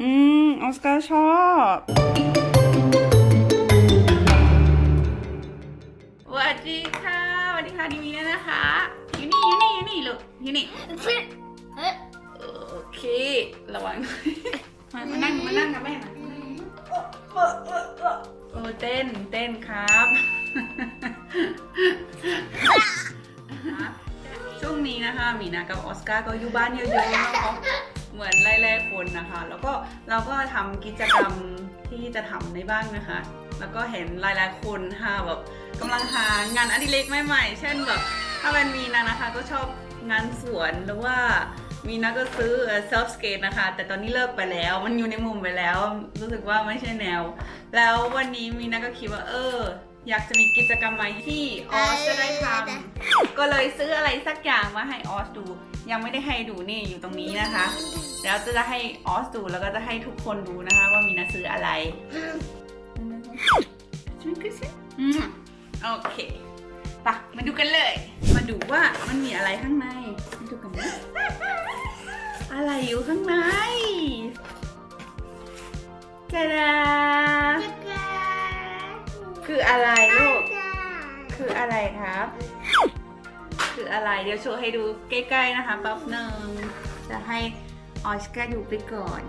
อืม ออสการ์ชอบ สวัสดีค่ะสวัสดีค่ะดิมีนะนะคะ อยู่นี่อยู่นี่อยู่นี่ลูกอยู่นี่ โอเค ระวังหน่อยมามานั่งมานั่งกับแม่มาโอ้เต้นเต้นครับ ช่วงนี้นะคะหมีนากับออสการ์ก็อยู่บ้านเยอะๆเนาะ เหมือนไล่ๆคนนะคะ แล้วก็เราก็ทำกิจกรรมที่จะทำในบ้านนะคะ แล้วก็เห็นหลายๆคนค่ะแบบกำลังหางานอดิเรกใหม่ๆ เช่นแบบถ้าเป็นมีนานะคะ ก็ชอบงานสวนหรือว่ามีนาก็ซื้อเซลฟ์ฟสเกตนะคะ แต่ตอนนี้เลิกไปแล้ว มันอยู่ในมุมไปแล้ว รู้สึกว่าไม่ใช่แนว แล้ววันนี้มีนาก็คิดว่าเออ อยากจะมีกิจกรรมใหม่ที่ออสจะได้ทำก็เลยซื้ออะไรสักอย่างมาให้ออสดู ยังไม่ได้ให้ดูนี่อยู่ตรงนี้นะคะ แล้วจะให้ออสดูแล้วก็จะให้ทุกคนดูนะคะ ว่ามีนาซื้ออะไรอืมโอเคปะมาดูกันเลย มาดูว่ามันมีอะไรข้างในมาดูกันนะอะไรอยู่ข้างในกระดาคืออะไรลูก คืออะไรครับ คืออะไรเดี๋ยวโชว์ให้ดูใกล้ๆนะคะแป๊บหนึ่งจะให้ ออสการ์ดูไปก่อน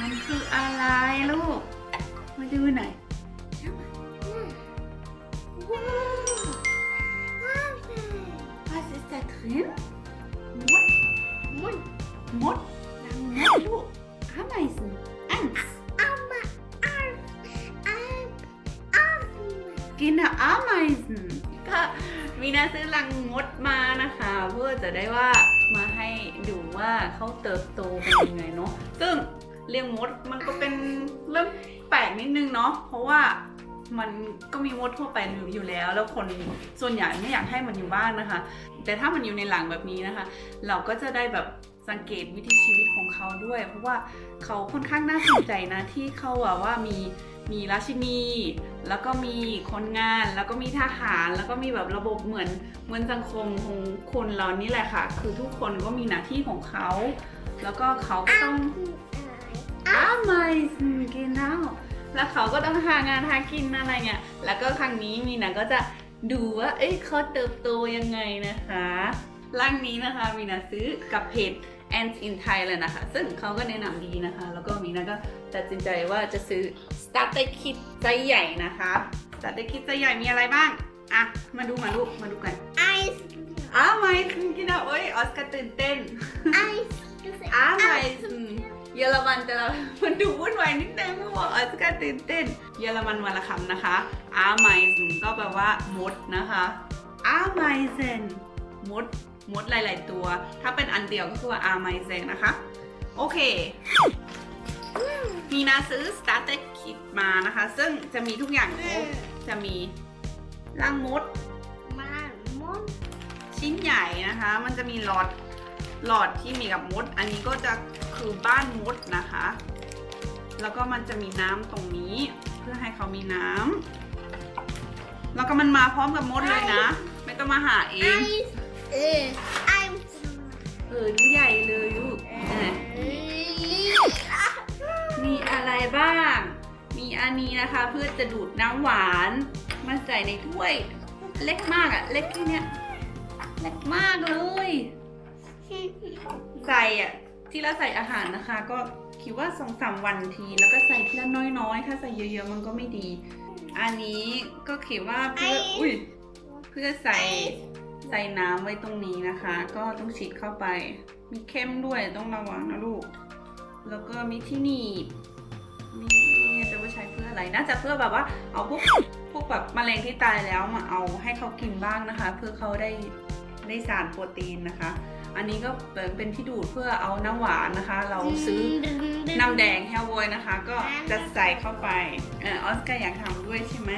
มันคืออะไรลูก มาดูหน่อยว้าว Was ist da drin? มดมดรังมดลูก Ameisen Ants Genau Ameisen ก็มีนาซื้อรังมดมานะคะ เพื่อจะได้ว่ามา ดูว่าเขาเติบโตเป็นยังไงเนาะซึ่งเลี้ยงมดมันก็เป็นเรื่องแปลกนิดนึงเนาะเพราะว่ามันก็มีมดทั่วไปอยู่แล้ว แล้วคนส่วนใหญ่ไม่อยากให้มันอยู่บ้านนะคะ แต่ถ้ามันอยู่ในหลังแบบนี้นะคะ เราก็จะได้แบบสังเกตวิถีชีวิตของเขาด้วย เพราะว่าเขาค่อนข้างน่าสนใจนะที่เขาแบบว่ามี มีราชินี แล้วก็มีคนงาน แล้วก็มีทหาร แล้วก็มีแบบระบบเหมือนเหมือนสังคมของคนเรานี่แหละค่ะ คือทุกคนก็มีหน้าที่ของเขา แล้วก็เขาก็ต้อง Ameisen genau แล้วเขาก็ต้องหางานหากินอะไรเงี้ย แล้วก็ครั้งนี้มีนาก็จะดูว่า เอ้ยเขาเติบโตยังไงนะคะร่างนี้นะคะมีนาซื้อกับเพจ Ants in Thailand นะคะ ซึ่งเขาก็แนะนำดีนะคะ แล้วก็มีนาก็ตัดสินใจว่าจะซื้อ Starter Kit ไซส์ใหญ่นะคะ Starter Kit ไซส์ใหญ่มีอะไรบ้าง อะ มาดูมาลูกมาดูกันอ้าวไม่คือกินอะโอ้ยออสการ์ตื่นเต้นอ้าวไม่เยอรมันแต่เรามันดูวุ่นวายนิดนึงเพราะว่าออสการ์ตื่นเต้น เยอรมันวันละคำนะคะอ้าวไม่ก็แปลว่ามดนะคะอ้าวไม่เซนมดมดหลาย ๆ ตัว ถ้าเป็นอันเดียวก็คือว่าอาไมเซนนะคะ โอเค มีนาซื้อ starter kit มานะคะ ซึ่งจะมีทุกอย่างครบจะมีร่างมดชิ้นใหญ่นะคะ มันจะมีหลอดหลอดที่มีกับมด อันนี้ก็จะคือบ้านมดนะคะ แล้วก็มันจะมีน้ำตรงนี้ เพื่อให้เขามีน้ำแล้วก็มันมาพร้อมกับมดเลยนะ ไม่ต้องมาหาเองเออดูใหญ่เลยลูกอะ มีอะไรบ้าง มีอันนี้นะคะ เพื่อจะดูดน้ำหวานมาใส่ในถ้วย เล็กมากอะเล็กแค่เนี้ยเล็กมากเลย ใส่อะที่เราใส่อาหารนะคะ ก็คิดว่าสองสามวันทีแล้วก็ใส่ทีละน้อยๆ ถ้าใส่เยอะๆมันก็ไม่ดี อันนี้ก็คิดว่าเพื่ออุ้ยเพื่อใส่ใส่น้ำไว้ตรงนี้นะคะ ก็ต้องฉีดเข้าไป มีเข้มด้วยต้องระวังนะลูก แล้วก็มีที่หนีบมีจะว่าใช้เพื่ออะไรน่าจะเพื่อแบบว่า เอาพวกพวกแบบแมลงที่ตายแล้วมาเอาให้เขากินบ้างนะคะ เพื่อเขาได้ได้สารโปรตีนนะคะ อันนี้ก็เป็นที่ดูดเพื่อเอาน้ำหวานนะคะ เราซื้อน้ำแดงแฮลโวยนะคะ ก็จะใส่เข้าไปเออออสการ์อยากทำด้วยใช่ไหม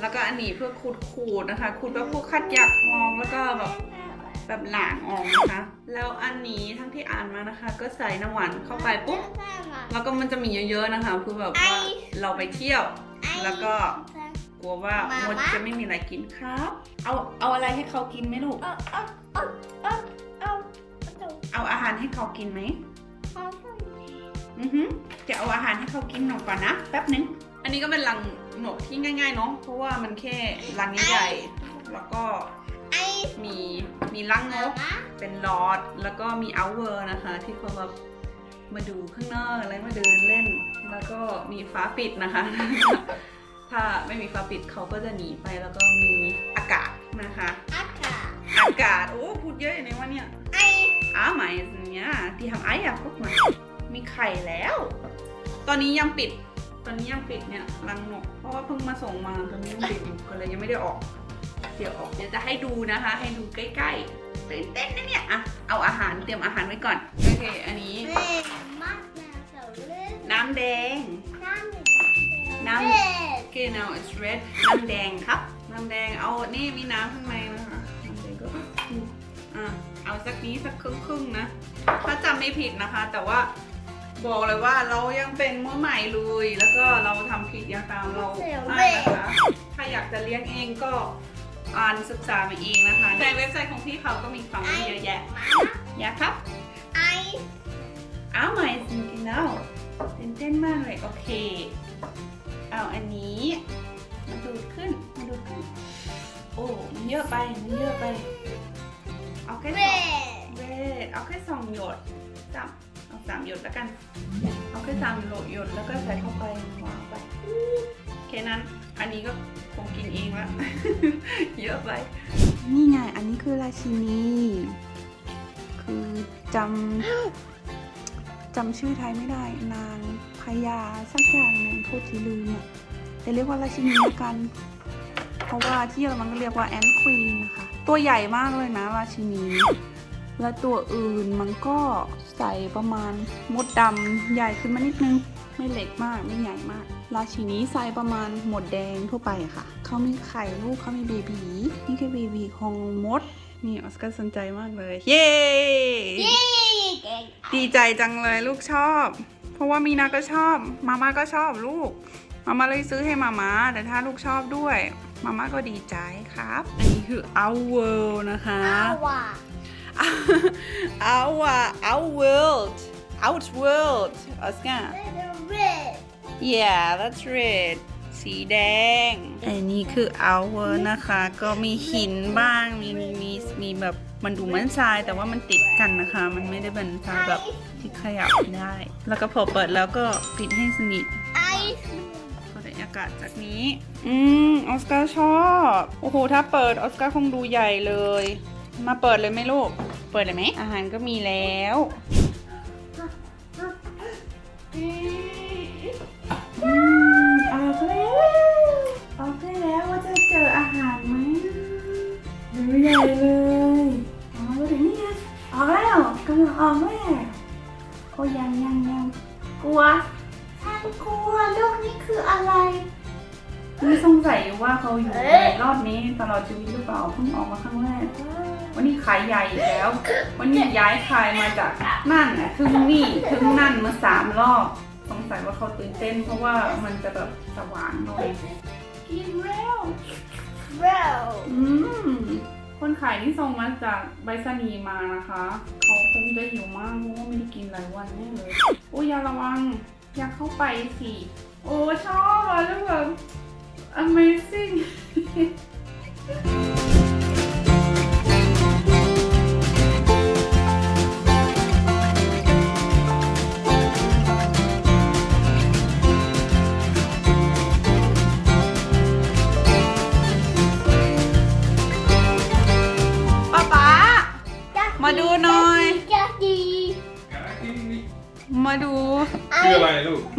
แล้วก็อันนี้เพื่อขูดขูดๆนะคะขูดแบบพวกคัดหยักมองแล้วก็แบบ แบบหลางออกนะคะ แล้วอันนี้ทั้งที่อ่านมานะคะ ก็ใส่น้ำหวานเข้าไปปุ๊บแล้วก็มันจะมีเยอะๆนะคะเพื่อแบบว่าเราไปเที่ยว แล้วก็กลัวว่ามดจะไม่มีอะไรกินครับ เอาเอาอะไรให้เขากินไหมลูก เอาอาหารให้เขากินไหมอือหือจะเอาอาหารให้เขากินหน่อยก่อนนะแป๊บนึง อันนี้ก็เป็นรังหนกที่ง่ายๆเนาะเพราะว่ามันแค่รังใหญ่ๆแล้วก็ไอ้ มีมีรังนมากม่าเป็นลอดแล้วก็มีเอาเวอร์นะคะ ที่เขาแบบมาดูข้างนอกอะไรมาเดินเล่น แล้วก็มีฟ้าปิดนะคะ ถ้าไม่มีฟ้าปิดเขาก็จะหนีไปแล้วก็มีอากาศนะคะ อากาศอากาศโอ้พูดเยอะอย่างนี้วะเนี่ยไอ้อ้าหมายอย่างเงี้ยที่ทำไอ้อะพวกมันมีไข่แล้ว ตอนนี้ยังปิด ตอนนี้ยังปิดเนี่ยรังนกเพราะว่าเพิ่งมาส่งมาตอนนี้ยังปิดอยู่ก็เลยยังไม่ได้ออก เดี๋ยวออกเดี๋ยวจะให้ดูนะคะ ให้ดูใกล้ๆตื่นเต้นนะเนี่ยอะเอาอาหารเตรียมอาหารไว้ก่อนโอเคอันนี้แม่มัดแมวเสาเล่นน้ำแดง น้ำน้ำเล่นโอเค now it's red น้ำแดงครับ น้ำแดงเอานี่มีน้ำข้างในนะคะน้ำแดงก็อะเอาสักนี้สักครึ่งครึ่งๆนะ ถ้าจำไม่ผิดนะคะ แต่ว่าบอกเลยว่าเรายังเป็นมือใหม่เลย แล้วก็เราทำผิดอย่าตามเราได้นะคะ ถ้าอยากจะเลี้ยงเองก็ อ่านศึกษามาเองนะคะ ในเว็บไซต์ของพี่เขาก็มีความรู้เยอะแยะมาอยากครับไอ้อ้าวใหม่จริงๆแล้วตื่นเต้นมากเลยโอเค เอาอันนี้มาดูดขึ้นมาดูดขึ้น โอ้มันเยอะไปมันเยอะไป เอาแค่สเล่องนเวทเอาแค่สองหยดสามเอาสามหยดแล้วกัน เอาแค่สามหยดหยดแล้วก็ใส่เข้าไปวางไป แค่นั้น อันนี้ก็คงกินเองละเยอะไป นี่ไง อันนี้คือราชินี คือจำจำชื่อไทยไม่ได้ นางพญาสักอย่างหนึ่งโทษทีลืมอะแต่เรียกว่าราชินีละกัน เพราะว่าที่เยอรมันก็เรียกว่าแอนควีนนะคะ ตัวใหญ่มากเลยนะราชินี และตัวอื่นมันก็ใส่ประมาณมดดำใหญ่ขึ้นมานิดนึง ไม่เล็กมากไม่ใหญ่มาก ราชินีไซส์ประมาณหมดแดงทั่วไปค่ะ เขามีไข่ลูกเขามีเบบีนี่คือเบบีของมด นี่ออสการ์สนใจมากเลย เย้เย้เก่งดีใจจังเลยลูกชอบ เพราะว่ามีนาก็ชอบ มาม่าก็ชอบลูก มาม่าเลยซื้อให้มาม่าแต่ถ้าลูกชอบด้วย มาม่าก็ดีใจครับ อันนี้คือ our world นะคะอาว่า our our world out world ออสการ์ yeah that's red สีแดงอันนี้คือ our นะคะ ก็มีหินบ้างมีมีมีมีแบบมันดูเหมือนทรายแต่ว่ามันติดกันนะคะ มันไม่ได้เป็นทรายแบบที่ขยับได้ แล้วก็พอเปิดแล้วก็ปิดให้สนิทไอก็ได้อากาศจากนี้ อืมออสการ์ชอบ โอ้โห ถ้าเปิดออสการ์คงดูใหญ่เลย มาเปิดเลยไหมลูก เปิดเลยไหม อาหารก็มีแล้ว กแล้วกำลังออกแล้วโอ้ยังยังยังกลัวฉันกลัวโลกนี้คืออะไรคือสงสัยอยู่ว่าเขาอยู่ในรอบนี้ตลอดชีวิตหรือเปล่าเพิ่งออกมาครั้งแรก วันนี้ขายใหญ่อีกแล้ว วันนี้ย้ายขายมาจากนั่นนะถึงนี่ถึงนั่นมาสามรอบสงสัยว่าเขาตื่นเต้นเพราะว่ามันจะแบบสว่างหน่อยกินแล้วเร็วอืม คนขายที่ส่งมาจากใบสนีย์มานะคะ เขาคงจะหิวมากเพราะว่าไม่ได้กินหลายวันแน่เลย โอ้ยอย่าระวัง อย่าเข้าไปสิ โอ้ชอบอะแล้วแบบ amazing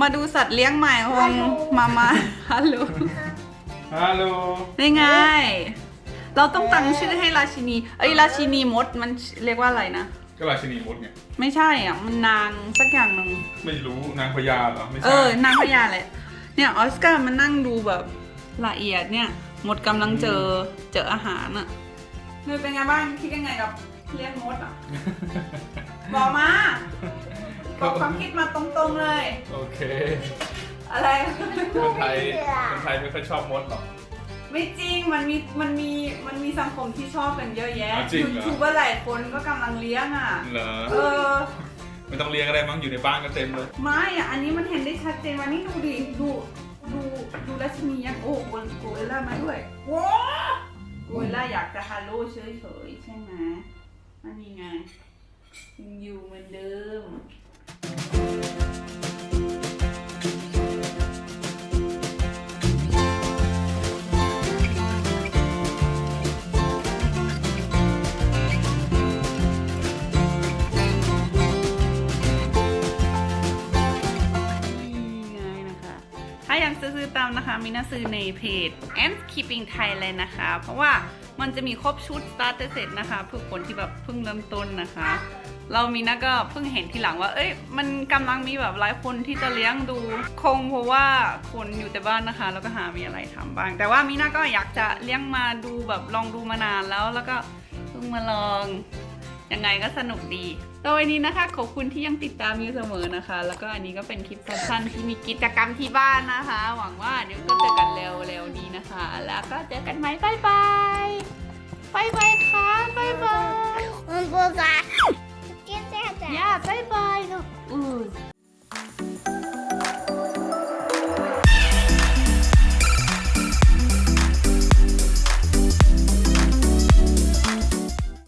มาดูสัตว์เลี้ยงใหม่ของมามาฮัลโหลฮัลโหลได้ไง เราต้องตั้งชื่อให้ราชินี เอ้ยราชินีมดมันเรียกว่าอะไรนะ ก็ราชินีมดไง ไม่ใช่อะ มันนางสักอย่างหนึ่ง ไม่รู้นางพญาเหรอ ไม่เอใช่อนางพญาแหละ เนี่ยออสการ์มันนั่งดูแบบละเอียดเนี่ย มดกำลังเจอเจออาหารอะเนยเป็นไงบ้าง คิดยังไงกับเลี้ยงมดอะ บอกมา บอกความคิดมาตรงๆเลย โอเคอะไร คนไทยคนไทยไม่ค่อยชอบมดหรอก ไม่จริงมันมีมันมีมันมีสังคมที่ชอบกันเยอะแยะอ๋อจริงเหรอยูทูบเบอร์หลายคนก็กำลังเลี้ยงอะ เหรอเออ ไม่ต้องเรียกอะไรมั้งอยู่ในบ้านก็เต็มเลย ไม่อะ อันนี้มันเห็นได้ชัดเจนวันนี้ดูดิ ดูดูดูรัชนียังโอ้โหโกเอล่ามาด้วยว้าโกเอล่าอยากจะฮัลโหลเฉยๆใช่ไหมอันนี้ไงยังอยู่เหมือนเดิม นี่ไงนะคะ ถ้าอยากจะซื้อตามนะคะ มีหน้าซื้อในเพจ Ants Keeping Thailand นะคะ เพราะว่ามันจะมีครบชุด starter set นะคะเพื่อคนที่แบบเพิ่งเริ่มต้นนะคะ เรามีนะก็เพิ่งเห็นทีหลังว่า เอ้ย มันกำลังมีแบบหลายคนที่จะเลี้ยงดู คงเพราะว่าคนอยู่แต่บ้านนะคะ แล้วก็หามีอะไรทำบ้าง แต่ว่ามีนาก็อยากจะเลี้ยงมาดูแบบลองดูมานานแล้ว แล้วก็เพิ่งมาลองยังไงก็สนุกดีตัววันนี้นะคะขอบคุณที่ยังติดตามอยู่เสมอนะคะ แล้วก็อันนี้ก็เป็นคลิปสั้นๆที่มีกิจกรรมที่บ้านนะคะ หวังว่าเดี๋ยวก็เจอกันเร็วๆนี้นะคะ แล้วก็เจอกันไหมบายบายบายบายค่ะบายบาย Und wo war Yeah, bye bye. Ooh.